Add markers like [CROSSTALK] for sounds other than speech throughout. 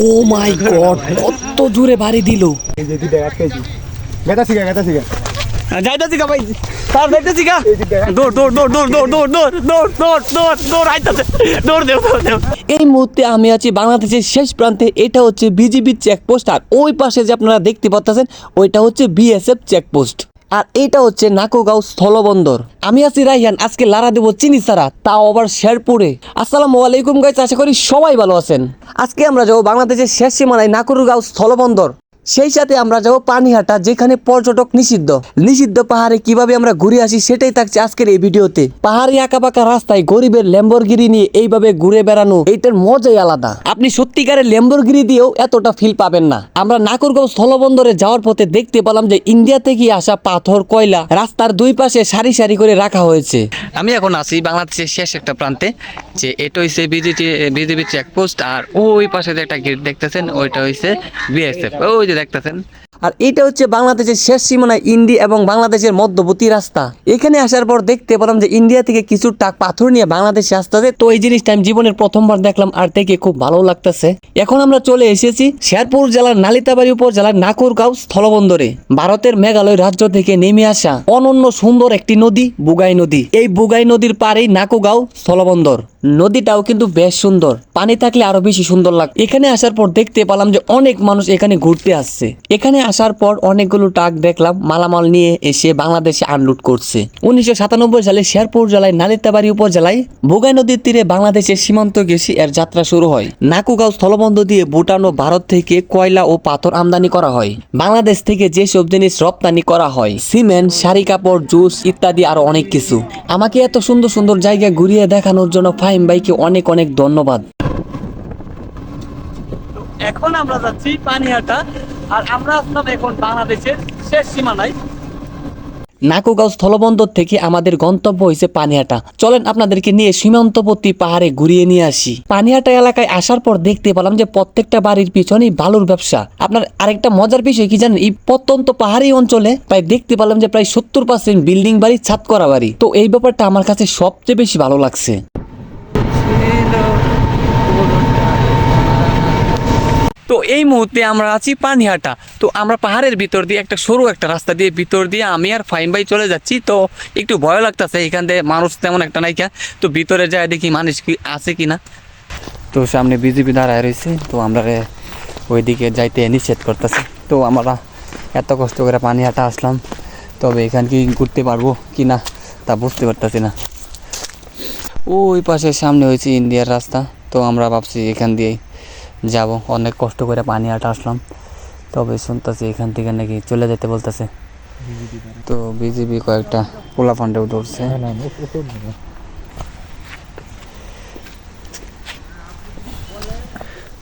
ও মাই god কত জোরে বাড়ি দিল এই যে দিদা আটকাইছি গাতা শিখা গাতা শিখা যাইতাছি গা ভাই স্যার যাইতাছি গা দৌড় দৌড় দৌড় দৌড় দৌড় দৌড় দৌড় দৌড় দৌড় দৌড় দৌড় আইতাছে দৌড় দেও দৌড় দেও এই মুহূর্তে আমি আছি বাংলাদেশের শেষ প্রান্তে এটা হচ্ছে বিজিবি চেকপোস্ট আর ওই পাশে যে আপনারা দেখতে পাচ্ছেন ওইটা হচ্ছে বিএসএফ চেকপোস্ট আর এটা হচ্ছে নাকোগাঁও স্থলবন্দর। আমি আছি রাইহান, আজকে লারা দেবো চিনি সারা তাও আবার শেরপুরে। আসসালামু আলাইকুম গাইস আশা করি সবাই ভালো আছেন। আজকে আমরা যাব বাংলাদেশের শেষ সীমানায় নাকুরগাঁও স্থলবন্দর। সেই সাথে আমরা যাব পানিহাটা, যেখানে পর্যটক নিষিদ্ধ। নিষিদ্ধ পাহাড়ে কীভাবে আমরা ঘুরে আসি সেটাই থাকছে আজকের এই ভিডিওতে। পাহাড়ি আঁকাবাঁকা রাস্তায় গরিবের ল্যাম্বরগিরি নিয়ে এইভাবে ঘুরে বেড়ানো, এইটার মজাই আলাদা। আপনি সত্যিকারের ল্যাম্বরগিরি দিয়েও এতটা ফিল পাবেন না। আমরা নাকুরগাঁও স্থলবন্দরে যাওয়ার পথে দেখতে পেলাম যে ইন্ডিয়া থেকে আসা পাথর, কয়লা রাস্তার দুই পাশে সারি সারি করে রাখা হয়েছে। আমি এখন আছি বাংলাদেশের শেষ একটা প্রান্তে, যে এটা হইছে বিজেপি বিজিবি চেকপোস্ট আর ওই পাশে যে একটা গেট দেখতেছেন, ওইটা হইছে বিএসএফ ওই যে দেখতেছেন। আর এটা হচ্ছে বাংলাদেশের শেষ সীমানায় ইন্ডিয়া এবং বাংলাদেশের মধ্যবর্তী রাস্তা। এখানে আসার পর দেখতে পেলাম যে ইন্ডিয়া থেকে কিছু টাক পাথর নিয়ে বাংলাদেশে আসতেছে তো এই জিনিসটা আমি জীবনের প্রথমবার দেখলাম আর দেখে খুব ভালো লাগতেছে। এখন আমরা চলে এসেছি শেরপুর জেলার নালিতাবাড়ি উপজেলার নাকুরগাঁও স্থলবন্দরে। ভারতের মেঘালয় রাজ্য থেকে নেমে আসা অনন্য সুন্দর একটি নদী, বুগাই নদী। এই বুগাই নদীর পাড়েই নাকুগাঁও স্থলবন্দর। নদীটাও কিন্তু বেশ সুন্দর। পানি থাকলে আরও বেশি সুন্দর লাগ এখানে আসার পর দেখতে পেলাম যে অনেক মানুষ এখানে ঘুরতে আসছে। এখানে আসার পর অনেকগুলো ট্রাক দেখলাম, মালামাল নিয়ে এসে বাংলাদেশে আনলোড করছে। উনিশশো সাতানব্বই সালে শেরপুর জেলায় নালিতাবাড়ি উপজেলায় বুগাই নদীর তীরে বাংলাদেশের সীমান্ত গেছি এর যাত্রা শুরু হয়। নাকুগাঁও স্থলবন্দর দিয়ে ভুটান ও ভারত থেকে কয়লা ও পাথর আমদানি করা হয়। বাংলাদেশ থেকে যেসব জিনিস রপ্তানি করা হয়, সিমেন্ট, শাড়ি কাপড়, জুস ইত্যাদি আরও অনেক কিছু। আমাকে এত সুন্দর সুন্দর জায়গা ঘুরিয়ে দেখানোর জন্য ফাহিম ভাইকে অনেক অনেক ধন্যবাদ। এখন আমরা যাচ্ছি পানিহাটা। আর আমরা আসলাম এখন বাংলাদেশের শেষ সীমানায়। নাকুগাঁও স্থলবন্দর থেকে আমাদের গন্তব্য হয়েছে পানিহাটা চলেন আপনাদেরকে নিয়ে সীমান্তবর্তী পাহাড়ে ঘুরিয়ে নিয়ে আসি। পানিহাটা এলাকায় আসার পর দেখতে পেলাম যে প্রত্যেকটা বাড়ির পিছনেই বালুর ব্যবসা। আপনার আরেকটা মজার বিষয় কি জানেন? এই প্রত্যন্ত পাহাড়ি অঞ্চলে প্রায় দেখতে পেলাম যে প্রায় সত্তর পার্সেন্ট বিল্ডিং বাড়ি ছাদ করা বাড়ি। তো এই ব্যাপারটা আমার কাছে সবচেয়ে বেশি ভালো লাগছে। তো এই মুহূর্তে আমরা আছি পানিহাটা। তো আমরা পাহাড়ের ভিতর দিয়ে একটা সরু একটা রাস্তা দিয়ে ভিতর দিয়ে আমি আর ফাইন ভাই চলে যাচ্ছি। তো একটু ভয় লাগতেছে, এখান থেকে মানুষ তেমন একটা নাইকা তো ভিতরে যায় দেখি মানুষ কি আছে কি না তো সামনে বিজেপি দাঁড়ায় রয়েছে, তো আমরা ওইদিকে যাইতে নিষেধ করতেছে। তো আমরা এত কষ্ট করে পানিহাটা আসলাম, তবে এখান কি ঘুরতে পারব কি না তা বুঝতে পারতেছি না। ওই পাশে সামনে হয়েছে ইন্ডিয়ার রাস্তা, তো আমরা ভাবছি এখান দিয়েই যাব। অনেক কষ্ট করে পানি আটা আসলাম। তবে শুনতেছি এখান থেকে নাকি চলে যেতে বলতেছে। তো বিজিবি কয়েকটা পোলা ফান্ডেও ধরছে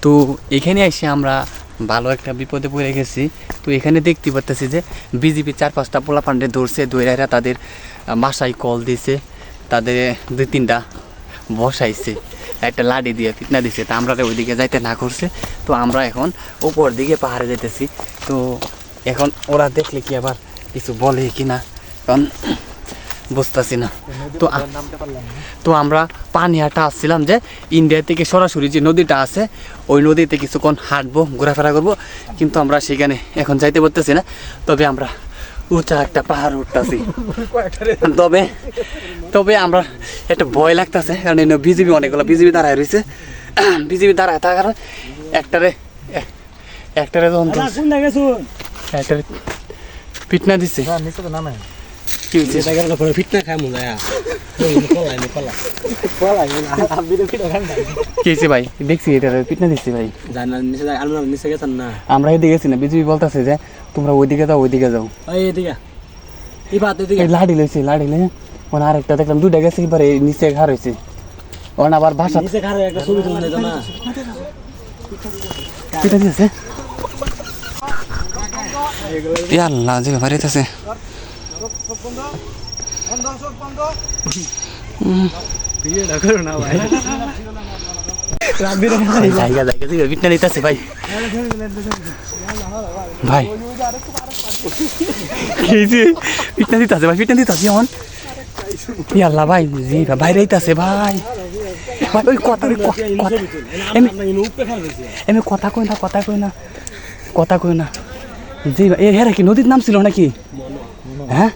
তো এখানে এসে আমরা ভালো একটা বিপদে পড়ে গেছি। তো এখানে দেখতে পাচ্তেছি যে বিজেপি চার পাঁচটা পোলা ফান্ডে ধরছে দৈরাইরা তাদের বাসায় কল দিছে। তাদের দুই তিনটা বসাইছে একটা লাডি দিয়ে ফিটনা দিছে। তা আমরা ওইদিকে যাইতে না করছে। তো আমরা এখন উপর দিকে পাহাড়ে যাইতেছি। তো এখন ওরা দেখলে কি আবার কিছু বলে কি না? কারণ বুঝতেছি না। তো তো আমরা পানিহাটা আসছিলাম যে ইন্ডিয়া থেকে সরাসরি যে নদীটা আছে ওই নদীতে কিছুক্ষণ হাঁটবো ঘোরাফেরা করব। কিন্তু আমরা সেখানে এখন যাইতে পারতেছি না। তবে আমরা উঁচা একটা পাহাড় উঠতেছি। তবে তবে আমরা একটা ভয় লাগতেছে কারণ এনে বিজেপি অনেকগুলো বিজেপি দাঁড়ায় রয়েছে। বিজেপি দাঁড়ায় থাকার একটারে একটারে যখন একটারে পিটনা দিছে। কি হয়েছে পিটনা খায় মনে হয় কেছে ভাই? দেখছি এটা পিটনা দিচ্ছি ভাই। আমরা এদিকে গেছি না বিজেপি বলতেছে যে তোমরা ওইদিকে যাও ওইদিকে যাও। লাড়ি লইছি লাড়ি লই ওখানে আরেকটা দেখলাম দুইটা গেছে এবারে নিচে ঘাড় হয়েছে ওখানে আবার ভাষা নিচে ঘাড় একটা ছবি তুলে দিত দিয়েছে আল্লাহ যে বাড়িতেছে ভাই ভাই। ফিটনা দিতে আছে ভাই ফিটনা দিতে আছে ই আল্লাহ ভাই জি বাইরে আইতাছে ভাই। ভাই ওই কথা এমনি কথা কই না কথা কই না কথা কই না। জি ভাই এ হেরা কি নদীর নাম ছিল নাকি? হ্যাঁ?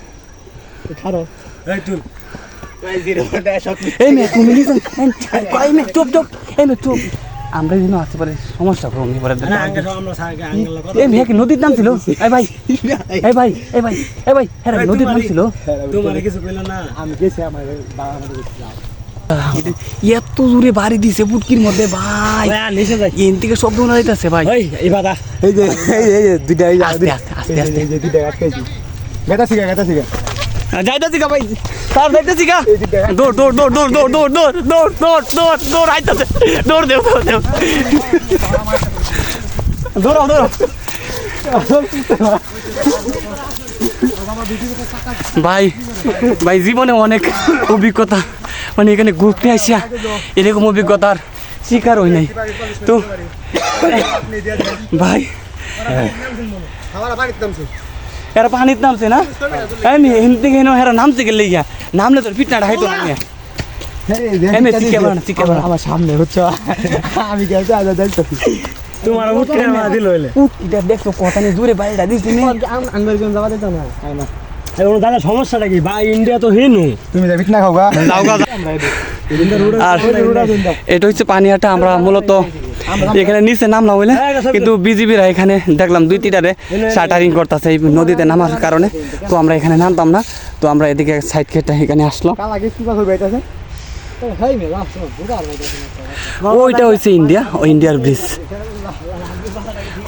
এই মেয়ে তুমি চুপ চুপ। এই মেয়ে চুপ। আমরা যেন আসতে পারি সমস্যা করুন এবারে। এই মেয়ে কি নদীর নাম ছিল? [LAUGHS] এই ভাই এই ভাই এই ভাই এই ভাই হ্যাঁ নদীর নাম ছিল? তোমার কিছু কইলা না। আমি গেছি আমার বাবা এত জোরে বাড়ি দিছে বুটকির মধ্যে ভাই। এন থেকে শব্দ না যাইতেছে ভাই। এই এই যে এই যে- দুইটা এই যে আস্তে আস্তে আস্তে আস্তে এই যে দুইটা আটকাইছি গেতা শিখা গেতা শিখা। যাইতেছি গা ভাই তার যাইতেছি গা দৌড় দৌড় দৌড় দৌড় দৌড় দৌড় দৌড় দৌড় দৌড় দৌড় দৌড় আইতাছে দৌড় দেও দৌড় দেও দৌড়াও দৌড়াও ভাই ভাই জীবনে অনেক অভিজ্ঞতা মানে এখানে ঘুরতে আসিয়া এরকম অভিজ্ঞতার শিকার হই নাই তো ভাই আমার বাড়িতে নামছে এরা পানিত নামছে না? আমি হিন্দি কেন এরা নামছে গেলে গিয়া। নামলে তোর পিটনা ঢাইতো না মিয়া। বানা, বানা। আমার সামনে হচ্ছে আমি গেছি আজ দেখতেছি তোমার উঠে মা দিল হইলে উঠ, এটা দেখছ কথা নিয়ে দূরে বাইরেটা দিস তুমি কোন যাওয়া দিত না? এখন দাদা সমস্যাটা কি? ভাই ইন্ডিয়া তো হেনু। তুমি যাবি না খাওগা? আর এটা হচ্ছে পানিয়াটা আমরা মূলত এখানে নিচে নামলাম বুঝলে কিন্তু বিজিবিরা এখানে দেখলাম দুই তিনটারে শাটারিং করতেছে এই নদীতে নামার কারণে তো আমরা এখানে নামতাম না তো আমরা এদিকে সাইড খেটে এখানে আসলাম ওইটা হচ্ছে ইন্ডিয়া ও ইন্ডিয়ার ব্রিজ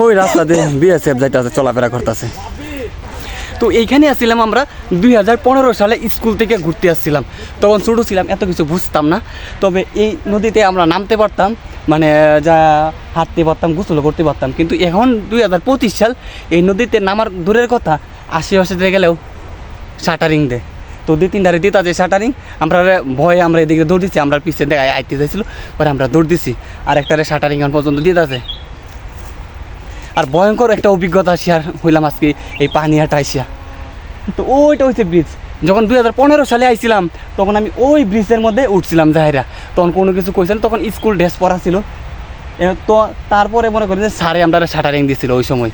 ওই রাস্তাতে বিএসএফ যাইতেছে চলাফেরা করতেছে তো এইখানে আসছিলাম আমরা দুই হাজার পনেরো সালে স্কুল থেকে ঘুরতে আসছিলাম তখন ছোটো ছিলাম এত কিছু বুঝতাম না তবে এই নদীতে আমরা নামতে পারতাম মানে যা হাঁটতে পারতাম, গোসল করতে পারতাম। কিন্তু এখন দুই হাজার পঁচিশ সাল এই নদীতে নামার দূরের কথা, আশেপাশে দিয়ে গেলেও শাটারিং দে। তো দুই তিনটারে দিতা যে শাটারিং, আমরা ভয়ে আমরা এদিকে দৌড় দিচ্ছি আমরা পিছিয়ে দেখায় আইতে যাইছিল, পরে আমরা দৌড় দিছি। আর একটারে শাটারিং এখন পর্যন্ত দিতে আছে আর ভয়ঙ্কর একটা অভিজ্ঞতা শেয়ার হইলাম আজকে এই পানিয়াটা আইসিয়া। তো ওইটা হচ্ছে ব্রিজ যখন দুই হাজার পনেরো সালে আইছিলাম, তখন আমি ওই ব্রিজের মধ্যে উঠছিলাম জাহেরা। তখন কোনো কিছু কইছেন, তখন স্কুল ড্রেস পরা ছিল। তো তারপরে মনে করি যে স্যারে আমরা সাটারিং দিয়েছিল ওই সময়।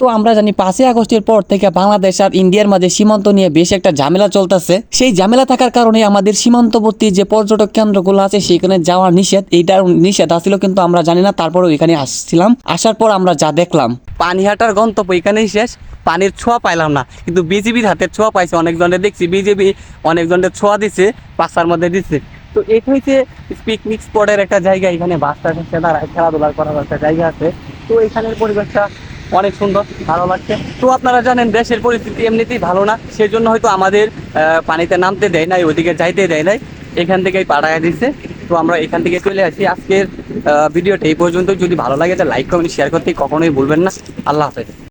তো আমরা জানি পাঁচই আগস্টের পর থেকে বাংলাদেশ আর ইন্ডিয়ার মাঝে সীমান্ত নিয়ে বেশ একটা ঝামেলা চলতেছে। সেই ঝামেলা থাকার কারণে আমাদের সীমান্তবর্তী যে পর্যটক কেন্দ্রগুলো আছে সেখানে যাওয়ার নিষেধ, এইটার নিষেধ আসছিল কিন্তু আমরা জানি না, তারপরেও এখানে আসছিলাম। আসার পর আমরা যা দেখলাম। পানিহাটার গন্তব্য এখানেই শেষ, পানির ছোঁয়া পাইলাম না। কিন্তু বিজেপির হাতে ছোঁয়া পাইছে, অনেকজনের দেখছি বিজেপি অনেকজনের ছোঁয়া দিছে, পাশার মধ্যে দিচ্ছে তো এটা হচ্ছে পিকনিক স্পটের একটা জায়গা, এখানে বাচ্চা খেলাধুলা করার একটা জায়গা আছে। তো এখানের পরিবেশটা অনেক সুন্দর, ভালো লাগছে। তো আপনারা জানেন, দেশের পরিস্থিতি এমনিতেই ভালো না সেই জন্য হয়তো আমাদের পানিতে নামতে দেয় নাই ওইদিকে যাইতে দেয় নাই, এখান থেকেই পাড়ায় দিচ্ছে তো আমরা এখান থেকে চলে আসি। আজকের ভিডিওটা এই পর্যন্ত যদি ভালো লাগে তাহলে লাইক কমেন্ট শেয়ার করতে কখনোই ভুলবেন না। আল্লাহ হাফেজ।